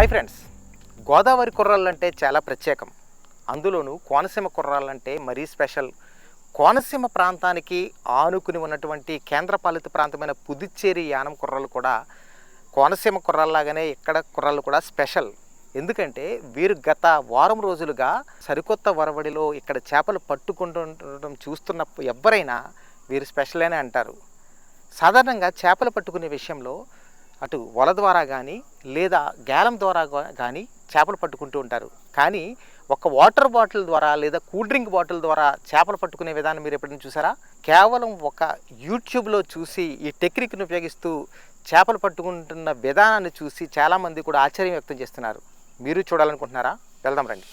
Hi friends. Godavari కుర్రాళ్ళంటే చాలా ప్రత్యేకం. అందులోనూ కోనసీమ కుర్రాళ్ళంటే మరీ స్పెషల్. కోనసీమ ప్రాంతానికి ఆనుకుని ఉన్నటువంటి కేంద్రపాలిత ప్రాంతమైన పుదుచ్చేరి యానం కుర్రలు కూడా కోనసీమ కుర్రాళ్ళలాగానే ఇక్కడ కుర్రాళ్ళు కూడా స్పెషల్. ఎందుకంటే వీరు గత వారం రోజులుగా సరికొత్త వరవడిలో ఇక్కడ చేపలు పట్టుకుంటుండడం చూస్తున్న ఎవరైనా వీరు స్పెషల్ అనే అంటారు. సాధారణంగా చేపలు పట్టుకునే విషయంలో అటు వల ద్వారా కానీ లేదా గ్యాలం ద్వారా కానీ చేపలు పట్టుకుంటూ ఉంటారు. కానీ ఒక వాటర్ బాటిల్ ద్వారా లేదా కూల్ డ్రింక్ బాటిల్ ద్వారా చేపలు పట్టుకునే విధానం మీరు ఎప్పుడైనా చూసారా? కేవలం ఒక యూట్యూబ్లో చూసి ఈ టెక్నిక్ను ఉపయోగిస్తూ చేపలు పట్టుకుంటున్న విధానాన్ని చూసి చాలామంది కూడా ఆశ్చర్యం వ్యక్తం చేస్తున్నారు. మీరు చూడాలనుకుంటున్నారా? వెళ్దాం రండి.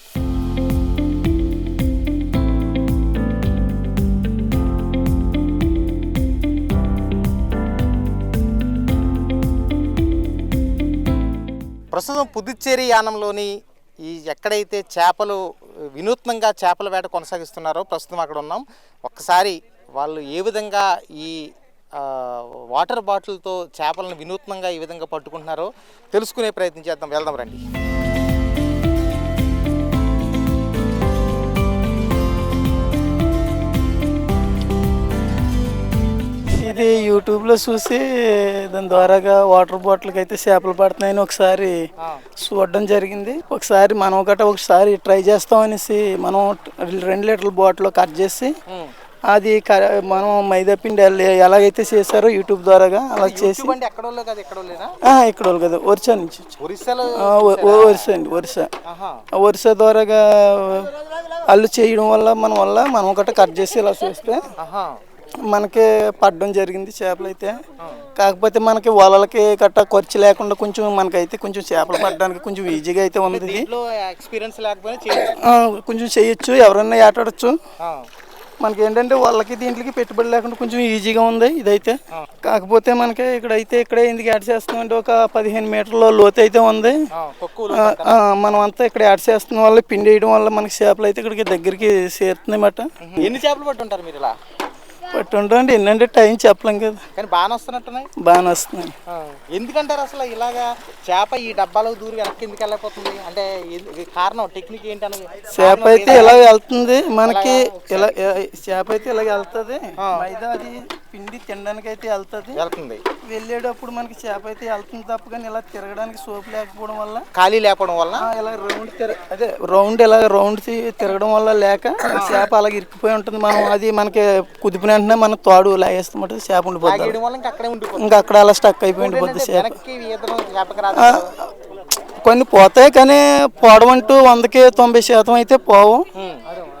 ప్రస్తుతం పుదుచ్చేరి యానంలోని ఈ ఎక్కడైతే చేపలు వినూత్నంగా చేపల వేట కొనసాగిస్తున్నారో ప్రస్తుతం అక్కడ ఉన్నాం. ఒక్కసారి వాళ్ళు ఏ విధంగా ఈ వాటర్ బాటిల్తో చేపలను వినూత్నంగా ఈ విధంగా పట్టుకుంటున్నారో తెలుసుకునే ప్రయత్నం చేద్దాం. వెళ్దాం రండి. ఇది యూట్యూబ్లో చూసి దాని ద్వారాగా వాటర్ బాటిల్కి అయితే చేపలు పడుతున్నాయని ఒకసారి చూడడం జరిగింది. ఒకసారి మనం గట్రా ఒకసారి ట్రై చేస్తాం అనేసి మనం రెండు లీటర్ల బాటిల్ కట్ చేసి అది మనం మైదా పిండి ఎలా- ఎలాగైతే చేశారో యూట్యూబ్ ద్వారాగా అలా చేసి ఇక్కడ వాళ్ళు కదా ఒరిస్సా నుంచి. వచ్చి ఒరిస్సాలో ఆ, ఒ- ఒ- ఒరిస్సా అండి ఆ ఒరిస్సా ద్వారాగా అల్లు చేయడం వల్ల మన వల్ల మనం గట్రా కట్ చేసి ఇలా చూస్తే మనకి పడడం జరిగింది చేపలు అయితే కాకపోతే మనకి వలలకి గట్టా ఖర్చు లేకుండా కొంచెం మనకైతే కొంచెం చేపలు పడడానికి కొంచెం ఈజీగా అయితే ఉంది. ఎక్స్పీరియన్స్ లేకపోయినా కొంచెం చేయొచ్చు ఎవరన్నా ఆటాడచ్చు ఆ, మనకి ఏంటంటే వాళ్ళకి దీంట్లోకి పెట్టుబడి లేకుండా కొంచెం ఈజీగా ఉంది ఇదైతే. కాకపోతే మనకి ఇక్కడైతే ఇక్కడే ఎందుకు యాడ్ చేస్తున్నామంటే ఒక పదిహేను మీటర్ల లోతు అయితే ఉంది. మనం అంతా ఇక్కడ యాడ్ చేస్తున్న వల్ల పిండి వేయడం వల్ల మనకి చేపలు అయితే ఇక్కడికి దగ్గరికి చేరుతున్నాయి అన్నమాట. ఎన్ని చేపలు పట్టుంటారు మీరు ఇలా? పట్టుంటామండి ఎన్నంటే టైం చెప్పలేం కదా. కానీ బాగానే వస్తున్నట్టున్నాయి. బాగానే వస్తున్నాయి. ఎందుకంటారు అసలు ఇలాగా చేప ఈ డబ్బాలో దూరి వెనక్కి ఎందుకు వెళ్ళిపోతుంది అంటే కారణం టెక్నిక్ ఏంటన్నది చేప అయితే ఇలా వెళ్తుంది మనకి ఇలా చేప అయితే ఇలా వెళ్తుంది. మైదా అది పిండి తినడానికి అయితే వెళ్తుంది. వెళ్తుంది. వెళ్ళేటప్పుడు మనకి చేప అయితే వెళ్తుంది తప్ప కానీ ఇలా తిరగడానికి సోపు లేకపోవడం వల్ల ఖాళీ లేపడం వల్ల? ఇలా రౌండ్ తిర అదే రౌండ్ ఇలా రౌండ్ తిరగడం వల్ల లేక చేప అలాగ ఇరికిపోయి ఉంటుంది. మనం అది మనకి కుదిపిన వెంటనే మనం తాడు లాగేస్తామంటే చేప ఉండిపోతుంది ఇంకా అక్కడే ఉండిపోతుంది ఇంకా అక్కడ అలా స్టక్ అయిపోయి ఉండిపోతుంది చేప. కొన్ని పోతాయి కానీ పోవడం అంటూ వందకి తొంభై శాతం అయితే పోవు.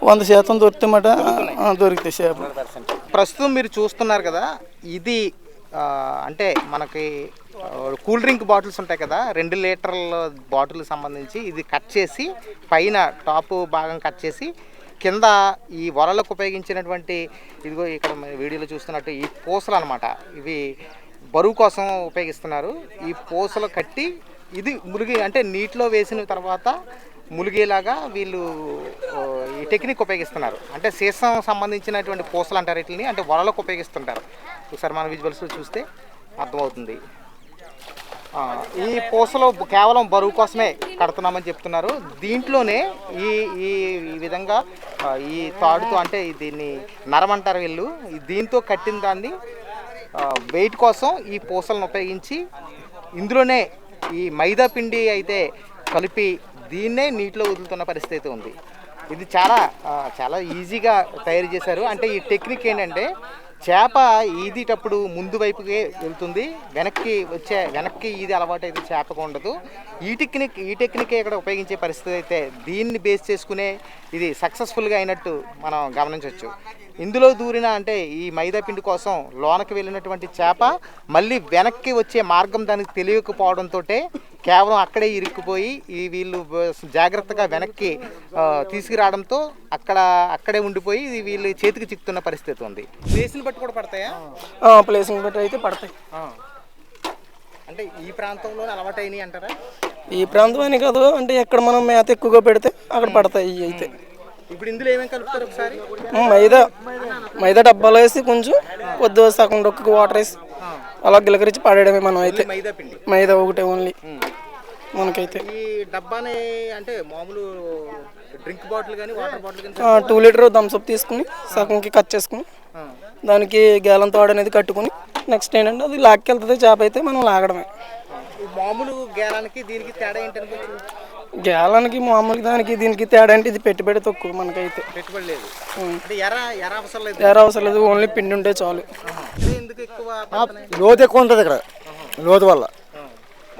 వంద శాతం దొరుకుతాయన్నమాట ఆ, దొరుకుతాయి చేపలు. ప్రస్తుతం మీరు చూస్తున్నారు కదా ఇది అంటే మనకి కూల్ డ్రింక్ బాటిల్స్ ఉంటాయి కదా రెండు లీటర్ల బాటిల్ సంబంధించి ఇది కట్ చేసి పైన టాప్ భాగం కట్ చేసి కింద ఈ వలలకు ఉపయోగించినటువంటి ఇదిగో ఇక్కడ వీడియోలో చూస్తున్నట్టు ఈ పూసలు అనమాట ఇవి బరువు కోసం ఉపయోగిస్తున్నారు. ఈ పూసలు కట్టి ఇది మురిగి అంటే నీటిలో వేసిన తర్వాత ములిగేలాగా వీళ్ళు ఈ టెక్నిక్ ఉపయోగిస్తున్నారు. అంటే సీసం సంబంధించినటువంటి పూసలు అంటారు వీటిని అంటే వలలకు ఉపయోగిస్తుంటారు. ఒకసారి మన విజువల్స్ చూస్తే అర్థమవుతుంది. ఈ పూసలు కేవలం బరువు కోసమే కడుతున్నామని చెప్తున్నారు. దీంట్లోనే ఈ ఈ విధంగా ఈ తాడుతో అంటే దీన్ని నరమంటారు వీళ్ళు దీంతో కట్టిన దాన్ని వెయిట్ కోసం ఈ పూసలను ఉపయోగించి ఇందులోనే ఈ మైదా పిండి అయితే కలిపి దీన్నే నీటిలో వదులుతున్న పరిస్థితి అయితే ఉంది. ఇది చాలా చాలా ఈజీగా తయారు చేశారు. అంటే ఈ టెక్నిక్ ఏంటంటే చేప ఈదేటప్పుడు ముందు వైపుకే వెళ్తుంది. వెనక్కి వచ్చే వెనక్కి ఈది అలవాటు అయితే చేపకు ఉండదు. ఈ టెక్నిక్ ఈ టెక్నిక్ ఇక్కడ ఉపయోగించే పరిస్థితి అయితే దీన్ని బేస్ చేసుకునే ఇది సక్సెస్ఫుల్గా అయినట్టు మనం గమనించవచ్చు. ఇందులో దూరిన అంటే ఈ మైదా పిండి కోసం లోనకి వెళ్ళినటువంటి చేప మళ్ళీ వెనక్కి వచ్చే మార్గం దానికి తెలియకపోవడంతో కేవలం అక్కడే ఇరుక్కుపోయి ఈ వీళ్ళు జాగ్రత్తగా వెనక్కి తీసుకురావడంతో అక్కడ అక్కడే ఉండిపోయి వీళ్ళు చేతికి చిక్కుతున్న పరిస్థితి ఉంది. ప్లేస్ని బట్టి కూడా పడతాయా? ప్లేసింగ్ బట్టి అయితే పడతాయి. అంటే ఈ ప్రాంతంలో అలవాటైనవి అంటారా? ఈ ప్రాంతం అని కాదు అంటే ఎక్కడ మనం మేత ఎక్కువగా పెడితే అక్కడ పడతాయి అయితే. ఇప్పుడు ఇందులో ఏమేమి కలుపుతారు ఒకసారి? మైదా. మైదా డబ్బాలో వేసి కొంచెం కొద్దిగా సగం డొక్కకి వాటర్ వేసి అలా గిలకరించి పడేయడమే మనం అయితే. మైదా పిండి? మైదా ఒకటే ఓన్లీ మనకైతే. ఈ డబ్బాని అంటే మామూలు డ్రింక్ బాటిల్ కానీ వాటర్ బాటిల్ కానీ టూ లీటర్ థమ్స్అప్ తీసుకుని సగంకి కట్ చేసుకుని దానికి గేలం తోడ అనేది కట్టుకుని నెక్స్ట్ ఏంటంటే అది లాక్కెళ్తుంది చేప అయితే మనం లాగడమే. మామూలు గేలానికి దీనికి తేడా ఏంటనుకోవచ్చు గేలానికి మామూలుగా దానికి దీనికి తేడా అంటే ఇది పెట్టుబడి తక్కువ మనకైతే. పెట్టుబడి లేదు. అంటే ఎర ఎర అవసరం లేదు. వేరే అవసరం లేదు ఓన్లీ పిండి ఉంటే చాలు. ఇది ఎందుకు ఎక్కువ పడుతున్నాయి? లోతు ఎక్కువ ఉంటుంది ఇక్కడ. లోతు వల్ల.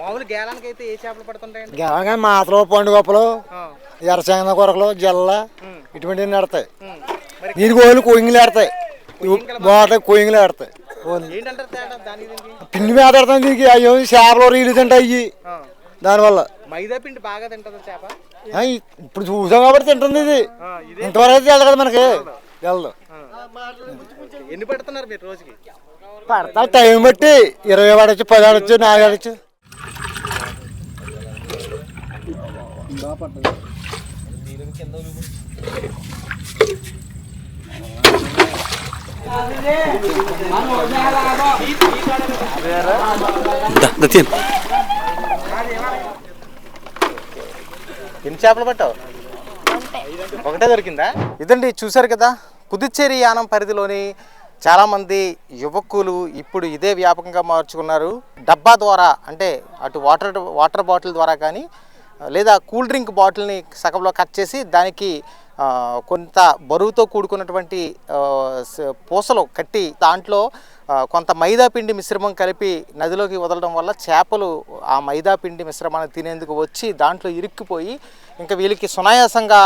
మామూలు గేలానికి అయితే ఏ చేపలు పడుతుంటాయండి? గెలగా మాతలు పండుగప్పలు ఆ. ఎర్రచంగన కొరకలు జల్ల ఉం. ఇటువంటివి నడతాయి. మరి దీనికి ఓన్లీ కోయింగ్లు ఆడతాయి బాగుంటాయి కోయింగ్లు ఆడతాయి ఓన్లీ. ఏంటంటారు తేడా దానికి దీనికి? పిండి మీద ఆడతాం దీనికి. అయ్యో చేపలు రీలు తింటాయి ఆ. దానివల్ల. మైదా పిండి బాగా తింటుంది చేప? ఇప్పుడు చూసాం కాబట్టి తింటుంది ఇది. ఆ, ఇది ఇంతవరకు అయితే వెళ్ళదు కదా మనకి. వెళ్ళదు ఎన్ని పెడుతున్నారు మీరు రోజుకి? పడతా టైం బట్టి ఇరవై వాడచ్చు పది ఆడచ్చు నాలుగు ఆడచ్చు ఎన్ని చేపలు పట్టావు? ఒకటే దొరికిందా? ఇదండి చూశారు కదా పుదుచ్చేరి యానం పరిధిలోని చాలామంది యువకులు ఇప్పుడు ఇదే వ్యాపకంగా మార్చుకున్నారు. డబ్బా ద్వారా అంటే అటు వాటర్ వాటర్ బాటిల్ ద్వారా కానీ లేదా కూల్ డ్రింక్ బాటిల్ని సగంలో కట్ చేసి దానికి కొంత బరువుతో కూడుకున్నటువంటి పూసలు కట్టి దాంట్లో కొంత మైదా పిండి మిశ్రమం కలిపి నదిలోకి వదలడం వల్ల చేపలు ఆ మైదా పిండి మిశ్రమాన్ని తినేందుకు వచ్చి దాంట్లో ఇరుక్కుపోయి ఇంకా వీళ్ళకి సునాయాసంగా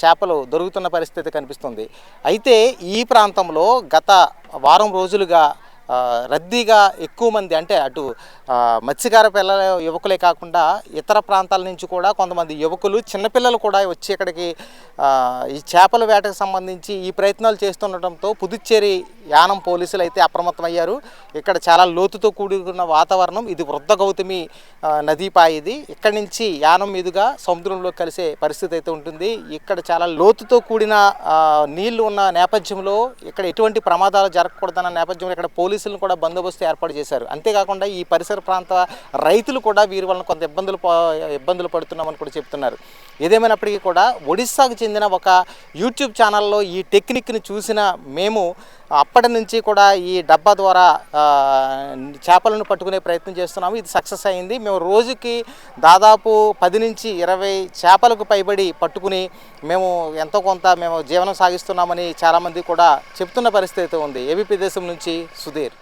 చేపలు దొరుకుతున్న పరిస్థితి కనిపిస్తుంది. అయితే ఈ ప్రాంతంలో గత వారం రోజులుగా రద్దీగా ఎక్కువ మంది అంటే అటు మత్స్యకార పిల్లల యువకులే కాకుండా ఇతర ప్రాంతాల నుంచి కూడా కొంతమంది యువకులు చిన్నపిల్లలు కూడా వచ్చి ఇక్కడికి ఈ చేపల వేటకు సంబంధించి ఈ ప్రయత్నాలు చేస్తుండటంతో పుదుచ్చేరి యానం పోలీసులు అయితే అప్రమత్తమయ్యారు. ఇక్కడ చాలా లోతుతో కూడుకున్న వాతావరణం ఇది వృద్ధ గౌతమి ఆ, నదీపాయ ఇది ఇక్కడి నుంచి యానం మీదుగా సముద్రంలో కలిసే పరిస్థితి అయితే ఉంటుంది. ఇక్కడ చాలా లోతుతో కూడిన నీళ్ళు ఉన్న నేపథ్యంలో ఇక్కడ ఎటువంటి ప్రమాదాలు జరగకూడదన్న నేపథ్యంలో ఇక్కడ పోలీసులను కూడా బందోబస్తు ఏర్పాటు చేశారు. అంతేకాకుండా ఈ పరిసర ప్రాంత రైతులు కూడా వీరి వలన కొంత ఇబ్బందులు ఇబ్బందులు పడుతున్నామని కూడా చెప్తున్నారు. ఏదేమైనప్పటికీ కూడా ఒడిస్సాకు చెందిన ఒక యూట్యూబ్ ఛానల్లో ఈ టెక్నిక్ని చూసిన మేము అప్పటి నుంచి కూడా ఈ డబ్బా ద్వారా చేపలను పట్టుకునే ప్రయత్నం చేస్తున్నాము. ఇది సక్సెస్ అయింది. మేము రోజుకి దాదాపు పది నుంచి ఇరవై చేపలకు పైబడి పట్టుకుని మేము ఎంతో కొంత మేము జీవనం సాగిస్తున్నామని చాలామంది కూడా చెప్తున్న పరిస్థితి ఉంది. ఏబీపీ దేశం నుంచి సుధీర్.